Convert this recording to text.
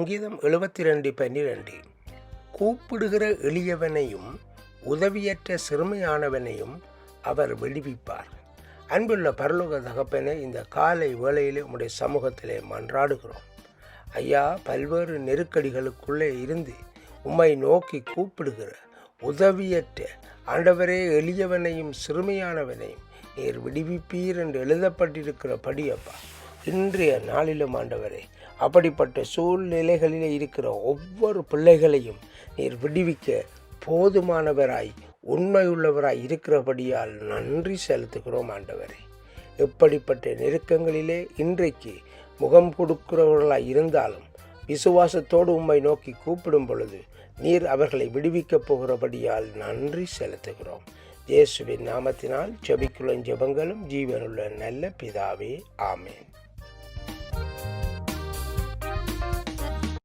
சங்கீதம் எழுபத்தி ரெண்டு பன்னிரெண்டு. கூப்பிடுகிற எளியவனையும் உதவியற்ற சிறுமையானவனையும் அவர் விடுவிப்பார். அன்புள்ள பரலோக தகப்பனை இந்த காலை வேளையிலே உம்முடைய சமூகத்திலே மன்றாடுகிறோம். ஐயா பல்வேறு நெருக்கடிகளுக்குள்ளே இருந்து உம்மை நோக்கி கூப்பிடுகிற உதவியற்ற ஆண்டவரே எளியவனையும் சிறுமையானவனையும் நீர் விடுவிப்பீர் என்று எழுதப்பட்டிருக்கிறபடி அப்பா இன்றைய நாளிலும் ஆண்டவரே அப்படிப்பட்ட சூழ்நிலைகளிலே இருக்கிற ஒவ்வொரு பிள்ளைகளையும் நீர் விடுவிக்க போதுமானவராய் உண்மையுள்ளவராய் இருக்கிறபடியால் நன்றி செலுத்துகிறோம் ஆண்டவரே. எப்படிப்பட்ட நெருக்கங்களிலே இன்றைக்கு முகம் கொடுக்கிறவர்களாய் இருந்தாலும் விசுவாசத்தோடு உம்மை நோக்கி கூப்பிடும் பொழுது நீர் அவர்களை விடுவிக்கப் போகிறபடியால் நன்றி செலுத்துகிறோம். இயேசுவின் நாமத்தினால் செபிக்குள்ள ஜெபங்களும் ஜீவனுள்ள நல்ல பிதாவே ஆமேன்.